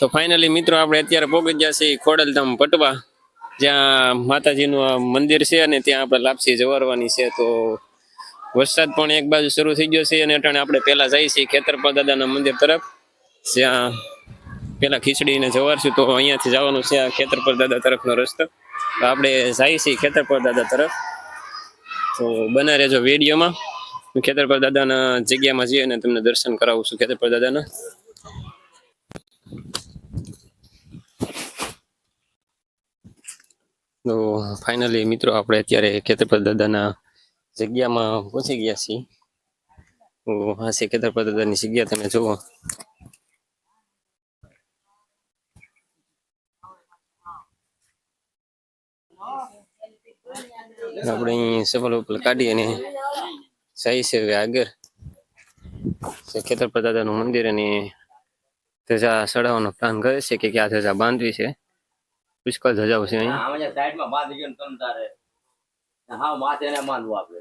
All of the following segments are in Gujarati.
તો ફાઇનલી મિત્રો આપણે અત્યારે પહોંચી ગયા છીએ ખોડલધામ પટવા, જ્યાં માતાજીનું મંદિર છે અને ત્યાં આપણે લાપસી જવારવાની છે. તો વરસાદ પણ એક બાજુ શરૂ થઈ ગયો છે અને અટાણે આપણે પહેલા જઈએ છીએ ખેતરપા દાદાના મંદિર તરફ, જ્યાં પેલા ખીચડીને જવારશું તો અહીંયાથી જવાનું છે આ ખેતરપર દાદા તરફનો રસ્તો. તો આપણે જઈએ છીએ ખેતરપર દાદા તરફ. તો બના રહેજો વિડીયોમાં. હું ખેતરપર દાદાના જગ્યામાં જઈએ અને તમને દર્શન કરાવું છું ખેતરપર દાદાના. તો ફાઇનલી મિત્રો આપણે અત્યારે ખેતરપદ દાદાના જગ્યામાં પહોંચી ગયા છીએ. તો હા છે ખેતરપદ દાદાની જગ્યા તમે જુઓ. આપણે અહીંયા સફળ ઉપર કાઢી અને જાય છે આગળ. ખેતરપદ દાદાનું મંદિર અને ધજા ચડાવવાનો પ્લાન કરે છે કે ક્યાં ધજા બાંધવી છે. પુષ્કળ ધજાઓ છે અહીં. આમાં સાઈડમાં બાંધી ગયો ને તમ તારે. હા માથે એને માનવું આપણે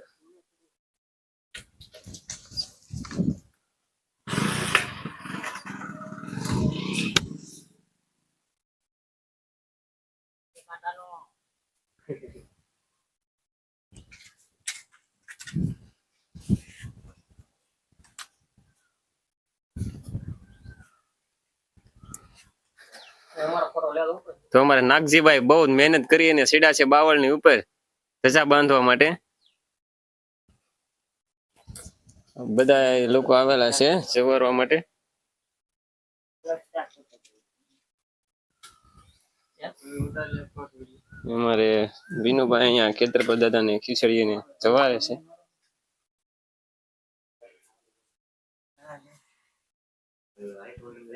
તો અમારે નાગજીભાઈ બહુ મહેનત કરી અને સીડા છે બાવળની ઉપર ધજા બાંધવા માટે. બધા લોકો આવેલા છે જવારવા માટે. અમારે વિનુભાઈ અહીંયા ખેતરપર દાદાને ખીચડીને જવારે છે.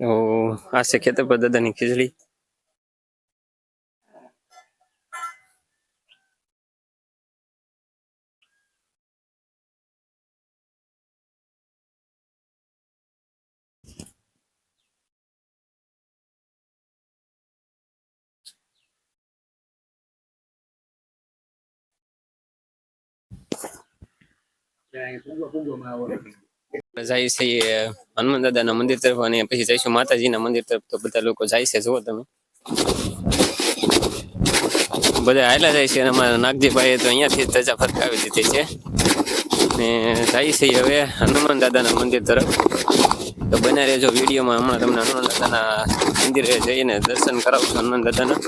તો આ છે ખેતરપર દાદાની ખીચડી. જાય છે હનુમાન દાદાના મંદિર તરફ અને પછી જઈશું માતાજીના મંદિર તરફ. તો બધા લોકો જાય છે, જુઓ તમે. બધા હાલ્યા જાય છે અમારા નાગજીભાઈએ તો અહીંયાથી ધજા ફરકાવી દીધી છે. ને જાય છે હવે હનુમાન દાદાના મંદિર તરફ. તો બના રહેજો વિડીયોમાં. હમણાં તમને હનુમાન દાદાના મંદિરે જઈને દર્શન કરાવશું હનુમાન દાદાના.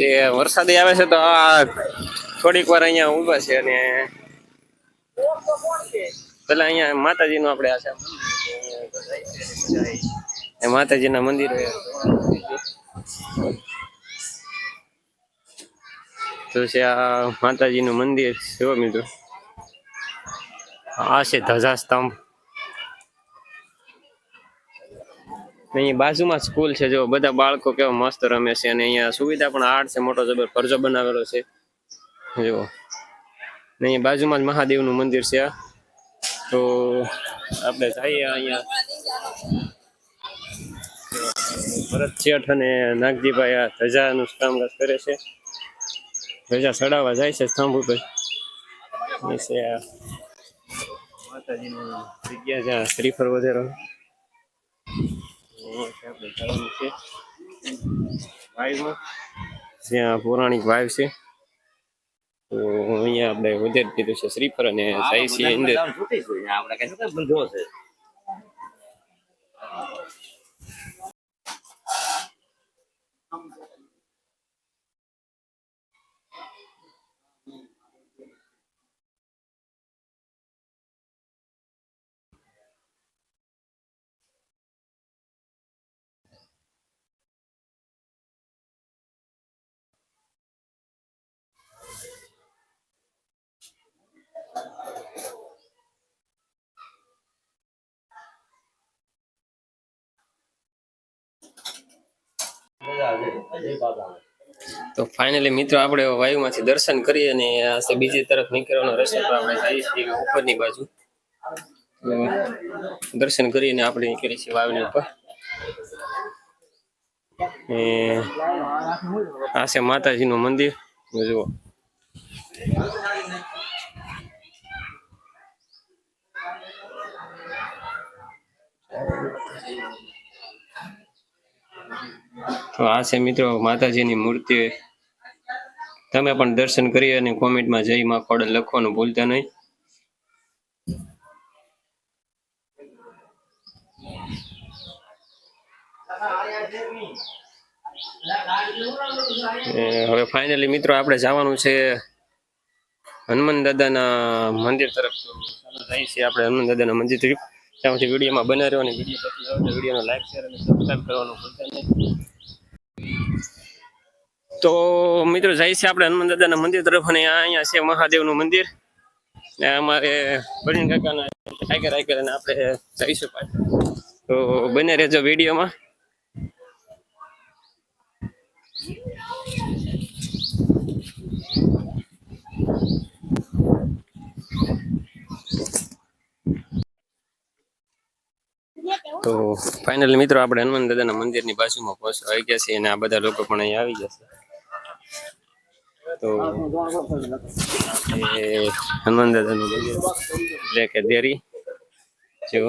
એ વરસાદ આવે છે તો આ થોડીક વાર અહીંયા ઊભા છે અને પેલા અહીંયા માતાજી નું આપણે એ માતાજીના મંદિર તો છે આ માતાજીનું મંદિર જોવા મિત્રો આ છે ધજા સ્તંભ ને અહીં બાજુમાં સ્કૂલ છે, જો બધા બાળકો કેવા મસ્ત રમે છે અને અહીંયા સુવિધા પણ આર્ટ છે, મોટો જબર ફરજો બનાવેલો છે. જો અહીંયા અહીં બાજુમાં જ મહાદેવનું મંદિર છે. તો આપણે જઈએ અહીંયા. ભરત શેઠ અને નાગજીભાઈ આ ધજાનું કામકાજ કરે છે. ધજા ચડાવવા જાય છે સ્તંભ ઉપર. માતાજીનું જગ્યા જ્યાં શ્રીફળ વધેરો આપણે જવાનું છે. વાવમાં જ્યાં પૌરાણિક વાવ છે. તો અહીંયા આપણે વધારી કીધું છે શ્રીફળ અને સાઈ અંદર આપણે કઈ બંધો છે તો ફાઇનલી મિત્રો, આપણે વાયુમાંથી દર્શન કરી અને આ બીજી તરફ નીકળવાનો રસ્તો આપણે જઈએ છીએ ઉપરની બાજુ. દર્શન કરીને આપણે નીકળીએ છીએ વાવની ઉપર. આ છે માતાજીનું મંદિર. જુઓ. તો આ છે મિત્રો માતાજીની મૂર્તિ. તમે પણ દર્શન કરી અને કોમેન્ટમાં જય માં ખોડલ લખવાનું ભૂલતા નહીં. હવે ફાઇનલી મિત્રો આપણે જવાનું છે હનુમાન દાદાના મંદિર તરફ. જઈએ છીએ આપણે હનુમાન દાદાના મંદિર તરફ. ત્યાં સુધી વિડીયોમાં બને રહ્યો અને વીડિયો પછી આવે વિડીયોનો લાઈક શેર અને સબસ્ક્રાઈબ કરવાનું ભૂલતા નહીં. તો મિત્રો, જાય છે આપણે હનુમાન દાદાના મંદિર તરફ અને અહીંયા છે મહાદેવનું મંદિર. ને અમારે બળીન કાકાના ટાઈગર આઈકર અને આપણે જઈશું પાછું. તો બને રહેજો વિડીયોમાં. તો ફાઇનલી મિત્રો આપણે હનુમાન દાદાના મંદિરની બાજુમાં પહોંચવા આવી ગયા છીએ અને આ બધા લોકો પણ અહીંયા આવી જશે તો એ હનુમાન દાદાનું એટલે કે દેરી જો.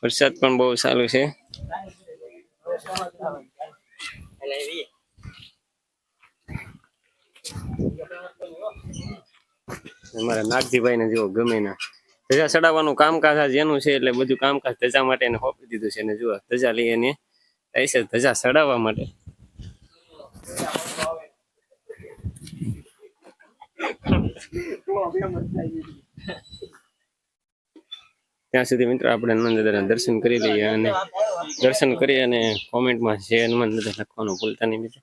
વરસાદ પણ બહુ સારું છે. અમારા નાગજીભાઈ ને જુઓ ગમે ના. ધજા ચડાવવાનું કામકાજ આજ એનું છે, એટલે બધું કામકાજ ધજા માટે એને સોંપી દીધું છે. ને જુઓ ધજા લઈ એને છે ધજા ચડાવવા માટે. ત્યાં સુધી મિત્રો આપણે હનુમાન દાદાના દર્શન કરી લઈએ અને દર્શન કરી અને કોમેન્ટમાં જે હનુમાન દાદા લખવાનું ભૂલતા નહીં મિત્રો.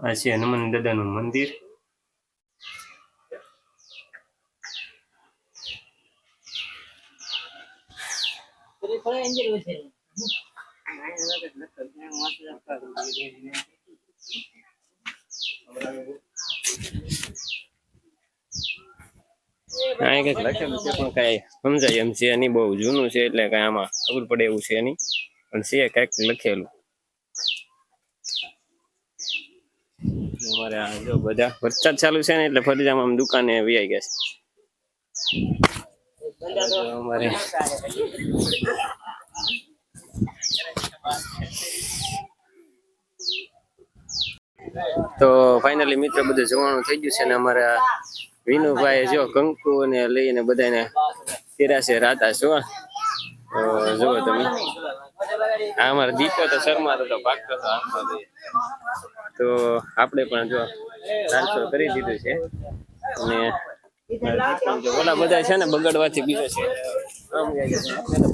આ છે હનુમાન દાદાનું મંદિર. અહીં કંઈક લખેલું છે, પણ કાંઈ સમજાય એમ છે નહીં. બહુ જૂનું છે એટલે કઈ આમાં ખબર પડે એવું છે નહીં. પણ છે, કંઈક લખેલું. અમારે આ જો બધા વરસાદ ચાલુ છે ને એટલે ફરી આમ દુકાને વ્યાઈ ગયા છે. અમારે તો ફાઇનલી મિત્રો બધું જવાનું થઈ ગયું છે ને અમારા વિનુભાઈ જો કંકુ ને લઈને બધાને તેરાશે રાતા શું તો જુઓ તમે. આ અમારો દીપો તો શર્મા તો ભાગતો હતો લઈ. તો આપણે પણ જો ટ્રાન્સફર કરી દીધું છે. અને ઓલા બધા છે ને બગાડવાથી બીજો છે.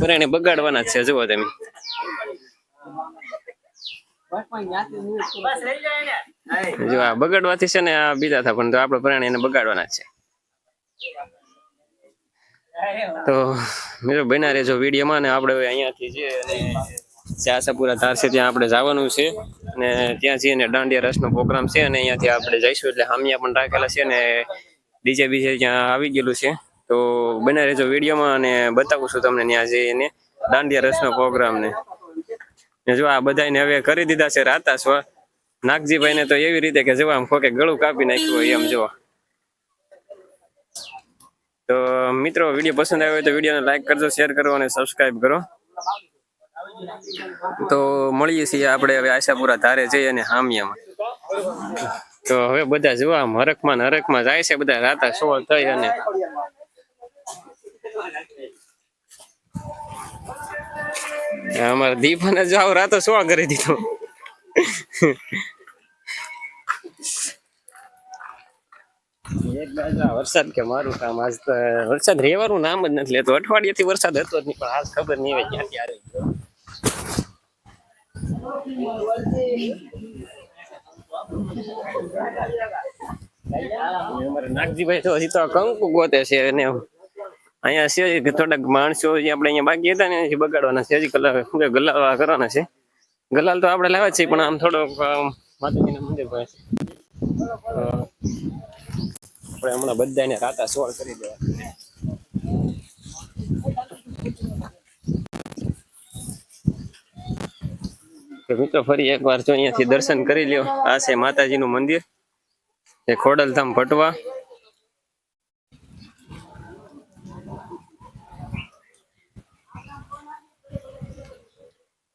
પરાણે બગાડવાના જ છે, જુઓ તમે. જો આ બગાડવાથી છે ને આ બીજા હતા, પણ તો આપણે પરાણે એને બગાડવાના છે. તો મિત્રો બના રહેજો વિડીયોમાં ને આપણે અહીંયા અહીંયાથી જે જે આશાપુરા ધાર છે, ત્યાં આપણે જવાનું છે. અને ત્યાં જઈને દાંડિયા રસનો પ્રોગ્રામ છે અને અહીંયાથી આપણે જઈશું એટલે હામિયા પણ રાખેલા છે અને ડીજે બીજે ત્યાં આવી ગયેલું છે. તો બને રહેજો વિડીયોમાં અને બતાવું છું તમને ત્યાં જઈને દાંડિયા રસનો પ્રોગ્રામ ને. જો આ બધાને હવે કરી દીધા છે રાતા સ્વ. નાગજીભાઈ ને તો એવી રીતે કે જો આમ ખોકે ગળું કાપી નાખ્યું હોય એમ જોવા તો મિત્રો વીડિયો પસંદ આવ્યો હોય તો વિડીયોને લાઈક કરજો, શેર કરો અને સબસ્ક્રાઇબ કરો. તો મળીએ છીએ આપણે હવે આશાપુરા ધારે જઈએ અને હામિયામાં. તો હવે બધા જોવા, આમ હરકમાં ને હરખમાં જાય છે બધા, રાતા સોળ થઈ અને અમારા દીપાને જો આવ રાતો સોળ કરી દીધો. વરસાદ કે મારું કામ આજ તો, વરસાદ રહેવાનું નામ જ નથી લેતો. અઠવાડિયાથી વરસાદ હતો જ નહીં, પણ આજ ખબર નહીં હોય અને અમારે નાગજીભાઈ તો હજી તો કંકુ ગોતે છે અને અહીંયા છે થોડાક માણસો જે આપણે અહીંયા બાકી હતા ને એ બગાડવાના છે. હજી કલર ગલાલ કરવાના છે. ગલાલ તો આપણે લાવ્યા છે, પણ આમ થોડોક માતાજીના મંદિર પાસે. આપણે હમણાં બધાને રાતા સોળ કરી દેવા. તો મિત્રો ફરી એકવાર જો અહીંયાથી દર્શન કરી લ્યો. આ છે માતાજીનું મંદિર. એ ખોડલધામ પટવા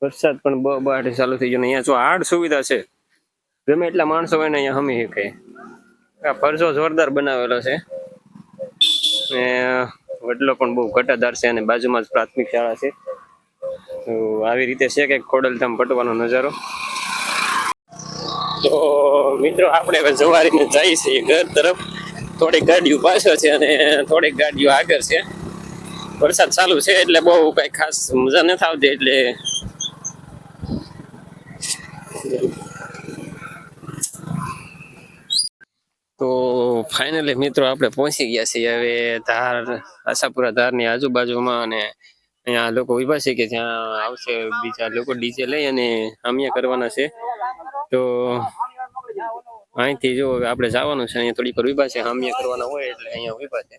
વરસાદ પણ બહુ બહાર ચાલુ થઈ ગયો ને અહીંયા જો હાર્ડ સુવિધા છે. ગમે એટલા માણસો હોય ને અહીંયા હમી શકે. આ ફરજો જોરદાર બનાવેલો છે. ને, વડલો પણ બહુ ઘટાદાર છે અને બાજુમાં જ પ્રાથમિક શાળા છે. તો આવી રીતે છે કે ખોડલધામ પટવાનો નજારો. તો મિત્રો, આપણે હવે જવારીને જઈએ છીએ ઘર તરફ. થોડીક ગાડીઓ પાછળ છે અને થોડીક ગાડીઓ આગળ છે. વરસાદ ચાલુ છે એટલે બહુ કઈ ખાસ મજા નથી આવતી એટલે તો ફાઇનલી મિત્રો, આપણે પહોંચી ગયા છીએ હવે ધાર, આશાપુરા ધારની આજુબાજુમાં અને અહીંયા લોકો ઊભા છે કે જ્યાં આવશે બીજા લોકો ડીજે લઈ અને હામિયા કરવાના છે તો અહીંથી જો આપણે જવાનું છે, અહીંયા થોડીક ઊભા છે, હામિયા કરવાના હોય એટલે અહીંયા ઊભા છે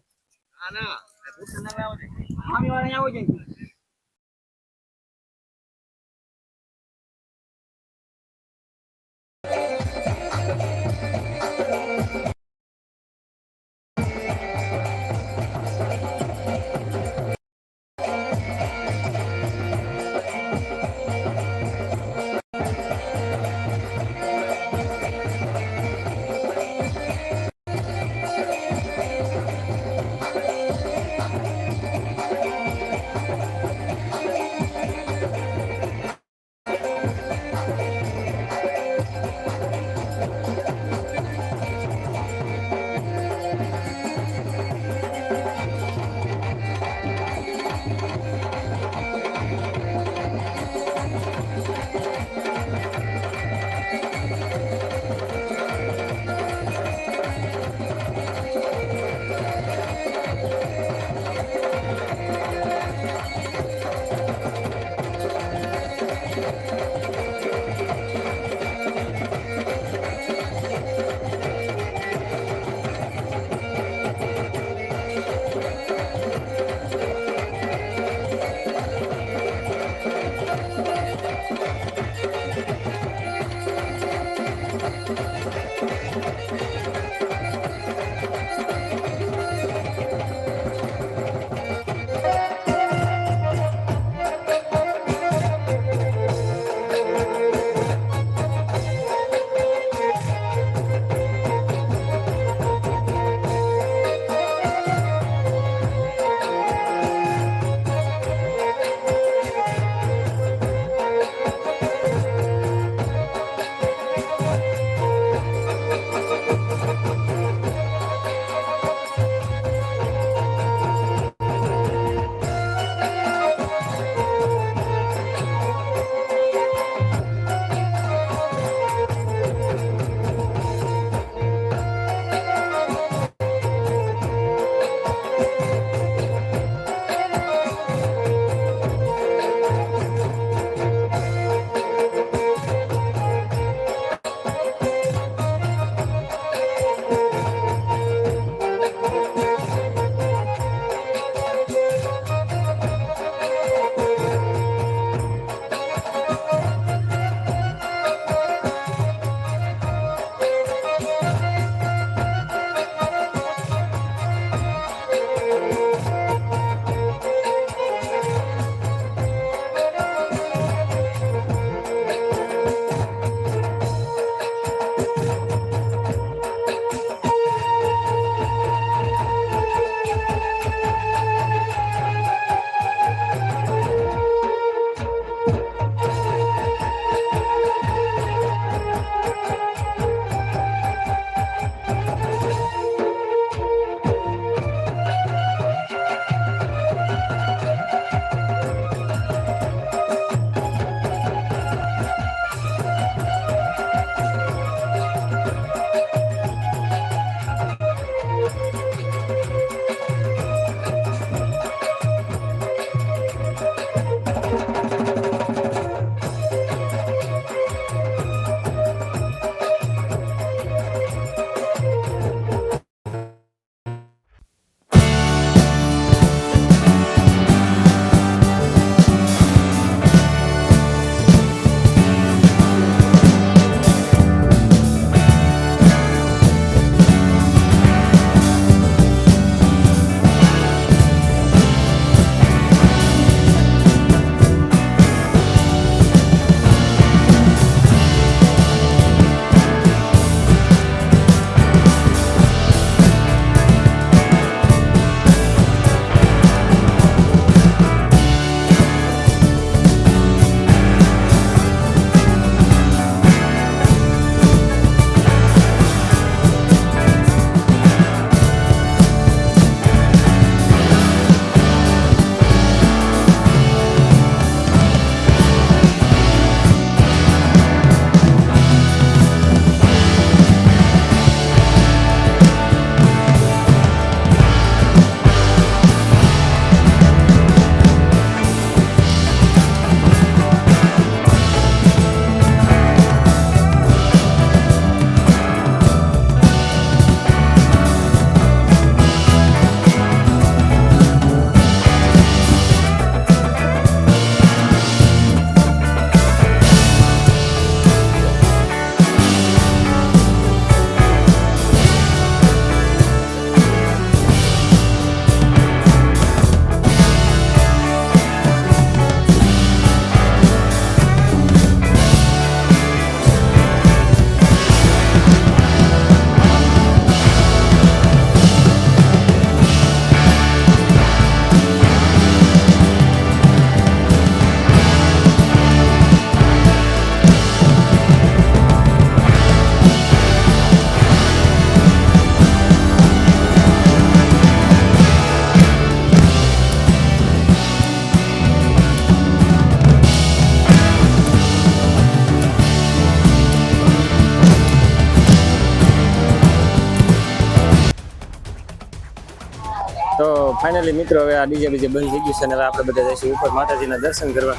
ફાઇનલી મિત્રો, હવે આ ડીજે બીજે બંધ થઈ ગયું છે અને હવે આપણે બધા જઈશું ઉપર માતાજીના દર્શન કરવા.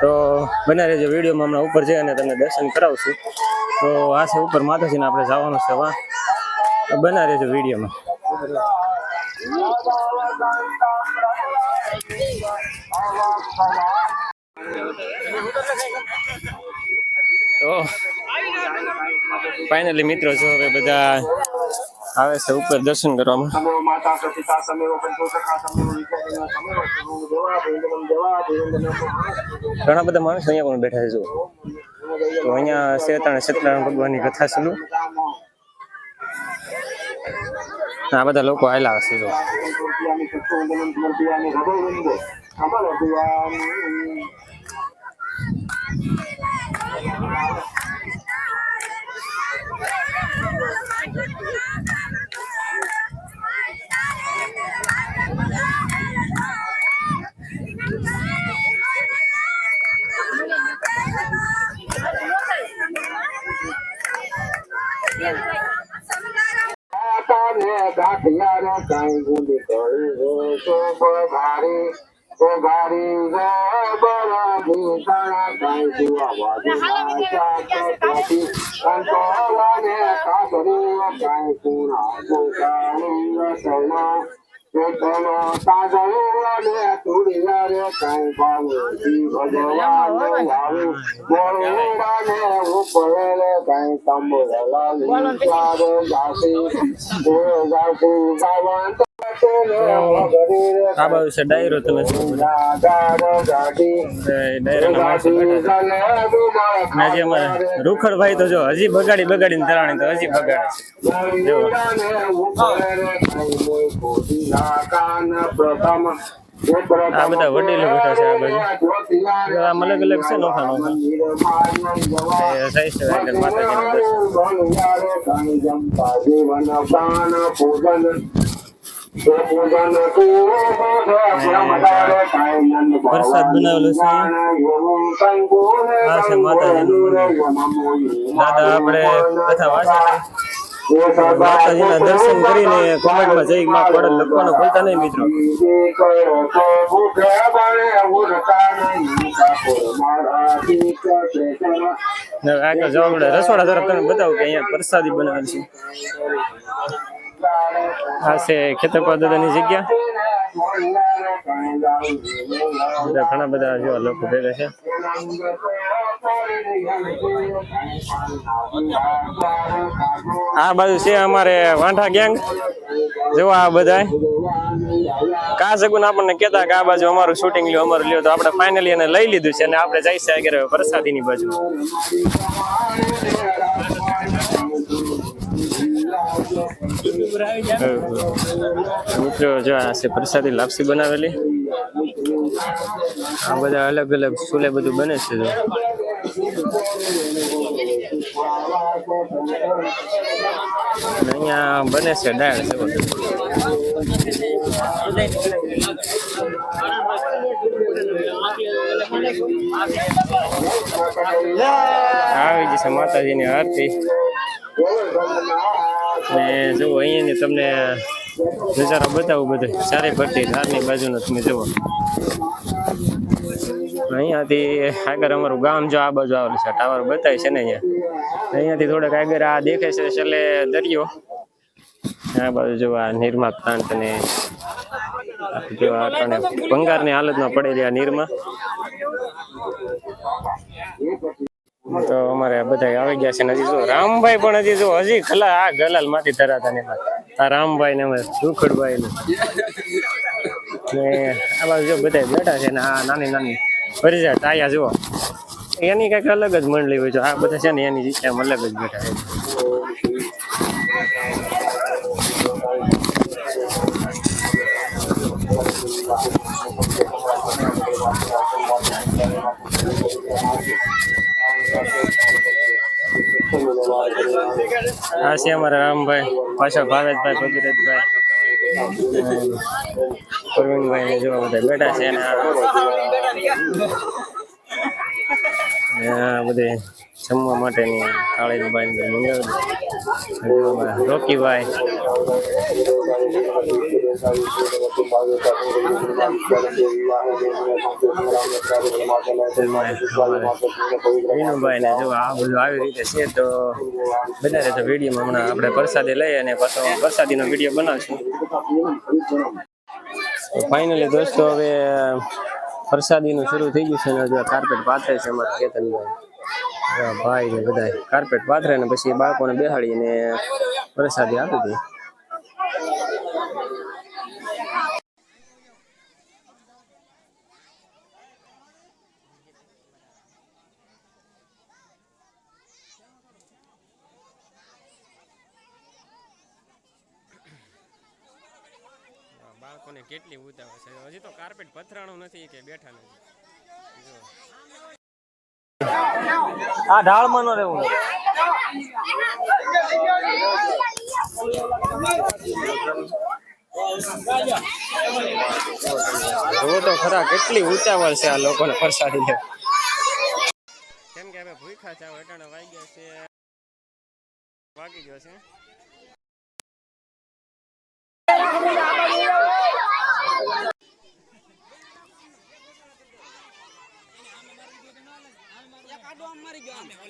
તો બના રહેજો, વિડીયોમાં હમણાં ઉપર જઈ અને તમને દર્શન કરાવશું. તો આ છે ઉપર માતાજીને, આપણે જવાનું છે વા તો બના રહેજો વિડીયોમાં. તો ફાઇનલી મિત્રો, જો હવે બધા આવે છે ઉપર દર્શન કરવામાં. ઘણા બધા માણસો અહીંયા પણ બેઠા છે જો તો અહીંયા શેતાણ સત્યનારાયણ ભગવાનની કથા ચાલુ આ બધા લોકો આવેલા હશે જો কাঠিয়ার তাই গুলি করে গো শোভারে শোভারে গো বড় ভূষণা তাই দুয়াবাদী কাটি অন্তরানে વાદી ચાચી કંટોલાને કાસરી કાંઈ બાવજી ભગવાન આવે મોરવાને ઉપરે કાંઈ તંબોલા વિચાર જાસી ઓ જાસી ગાવન આ બાજુ ડાયરો તમે ડાયરાના હજી અમારે રૂખડભાઈ તો જો, હજી બગાડી બગાડીને તરાણી તો હજી બગાડે આ બધા વડીલો બેઠા છે આ બાજુ. આમ અલગ અલગ છે નોખા દર્શન. વરસાદ બનાવેલો છે. આ છે માતાજીનું દાદા, આપણે કથા વાંચે માતાજીના દર્શન કરીને કોમેન્ટમાં જઈ માં પડે લખવાનું ભૂલતા નહીં મિત્રો. આગળ જવા રસોડા તરફ તમે બતાવો કે અહીંયા પ્રસાદી બનાવેલ છે. આ છે ખેતરપા જગ્યા. બધા ઘણા બધા જો લોકો ભેગા છે. આ બાજુ છે અમારે વાંઠા ગેંગ જોવા આ બધા કા સગુન આપણને કહેતા કે આ બાજુ અમારું શૂટિંગ લ્યો, અમારું લ્યો. તો આપણે ફાઇનલી એને લઈ લીધું છે અને આપણે જઈશું આગળ પ્રસાદીની બાજુ. મિત્રો જો, આ છે પ્રસાદી લાપસી બનાવેલી. આ બધા અલગ અલગ સુલે બધું બને છે જો. અને અહીંયા બને છે દાળ છે બધું. આવી જશે માતાજીની આરતી. ને જુઓ, અહીંયાની તમને નજારો બતાવું બધું. ચારે ભરતી ધારની બાજુનો તમે જુઓ. અહીંયાથી આગળ અમારું ગામ જો આ બાજુ આવેલું છે, ટાવર બતાવે છે ને અહીંયા. અહીંયાથી થોડાક આગળ આ દેખે છે, છેલ્લે દરિયો. આ બાજુ જો આ નિર્મા પ્લાન્ટ ને જો આ અટાણે ભંગારની હાલતમાં પડેલી આ નિર્મા. તો અમારે બધા આવી ગયા છે હજી જો રામભાઈ પણ હજી જો હજી ખલા આ ગલાલમાંથી ધરાતા ને આ રામભાઈ ને સુખડભાઈ ને આ બાજુ જો બધા બેઠા છે ને આ નાની નાની પરિજા ટાયા જુઓ. એની કંઈક અલગ જ મંડળી હોય છે આ બધા છે ને એની અલગ જ બેઠા છે. આ છે અમારા રામભાઈ પાછા ભાવેશભાઈ ભગીરથભાઈ. પ્રવીણભાઈ ને જોવા બધા બેઠા છે ને બધે જમવા માટેની થાળી ને મંગાવેલી રોકીભાઈ વિનુભાઈ જો બધું આવી રીતે છે તો બધા તો વિડીયોમાં હમણાં આપણે પ્રસાદી લઈએ અને પાછો વીડિયો બનાવશું. ફાઇનલી દોસ્તો, હવે પ્રસાદીનું શરૂ થઈ ગયું છે ને હજુ કાર્પેટ પાથરે છે અમારા આ ભાઈ ને બધા કાર્પેટ પાથરે ને પછી બાળકોને બેહાડીને પ્રસાદી આપી દે બાળકોને કેટલી ઉતાવળ છે. હજી તો કાર્પેટ પથરાણું નથી કે બેઠા નથી. જો. આ ઢાળમાં ન રહેવું. જુઓ તો ખરા કેટલી ઉતાવળ છે આ લોકોને પરસાડી લે કેમ કે અમે ભૂખા છે વાગી વાગ્યા છે.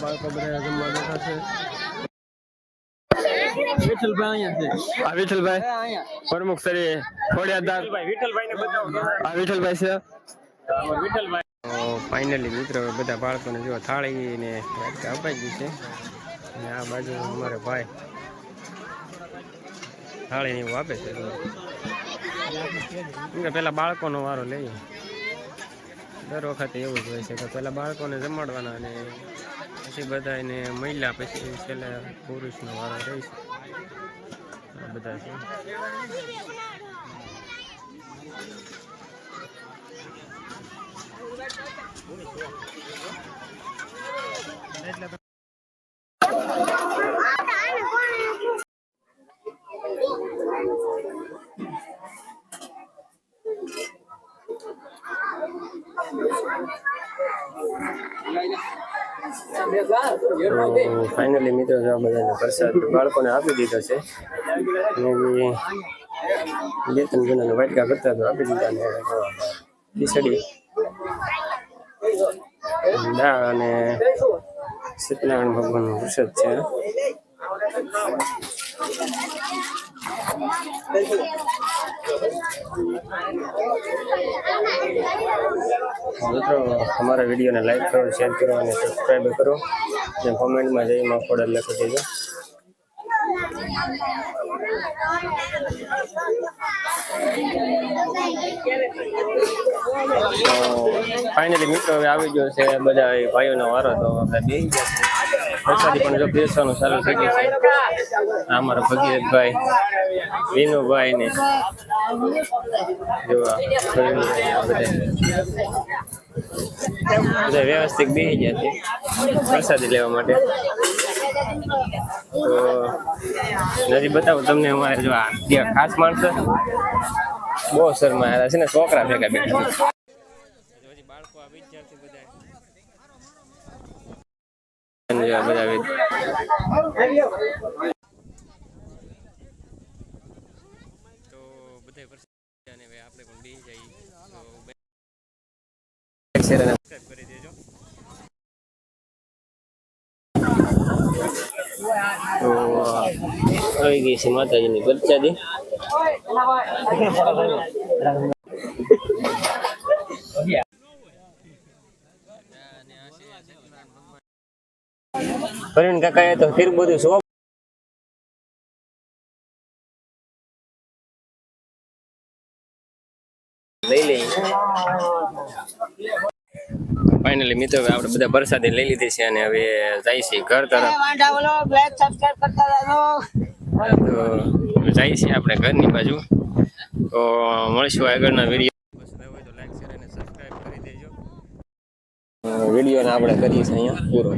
બધા જમવા બેઠા આ જો થાળી ને અપાઈ ગઈ છે. આ બાજુ અમારે ભાઈ થાળી ને એવું આપે છે. પેલા બાળકોનો વારો લઈએ. દર વખતે એવું જ હોય છે કે પેલા બાળકોને જમાડવાના અને પછી બધા એને મહિલા પછી છેલ્લે પુરુષનો વારો રહી છે આ બધા છે ફાઇનલી મિત્રો આ બધાને પ્રસાદ બાળકોને આપી દીધો છે. અને બે ત્રણ જણાને વાટકા કરતા તો આપી દીધા ને ખીચડી. દાળ અને સત્યનારાયણ ભગવાનનો પ્રસાદ છે. મિત્રો, અમારા વિડીયોને લાઈક કરો શેર કરો અને સબસ્ક્રાઈબ કરો. અને કોમેન્ટમાં જઈ માં ખોડલ લખી દેજો. ફાઇનલી મિત્રો હવે આવી ગયો છે બધા ભાઈઓનો વારો, તો આપણે બે પ્રસાદી પણ જો બેસવાનું ચાલુ થઈ ગયું છે. અમારો ભગીરથભાઈ, વિનુભાઈ ને જોવા. વ્યવસ્થિત બેસી ગયા છે પ્રસાદી લેવા માટે. તો નથી બતાવું તમને, અમારે જો આ ખાસ માણસો બહુ શરમા છે ને, છોકરા ભેગા બેઠા છે. બધા બધા તો બધા આપણે પણ બે જઈએ શેર અને સબસ્ક્રાઇબ કરી દેજો તો આવી ગઈ છે માતાજીની પ્રસાદી પ્રવીણ કાકાએ તો ફીર બધું શોપ લઈ લઈ ફાઇનલી મિત્રો આપણે બધા પ્રસાદી લઈ લીધી છે અને હવે જાય છે ઘર તરફ. વાંઢા બોલો બ્લેક સબસ્ક્રાઇબ કરતા રહેજો. તો જાય છે આપણે ઘરની બાજુ. તો મળશું આગળના વીડિયો પસંદ હોય તો લાઈક શેર અને સબસ્ક્રાઇબ કરી દેજો વિડીયોને આપણે કરીએ છીએ અહીંયા પૂરો.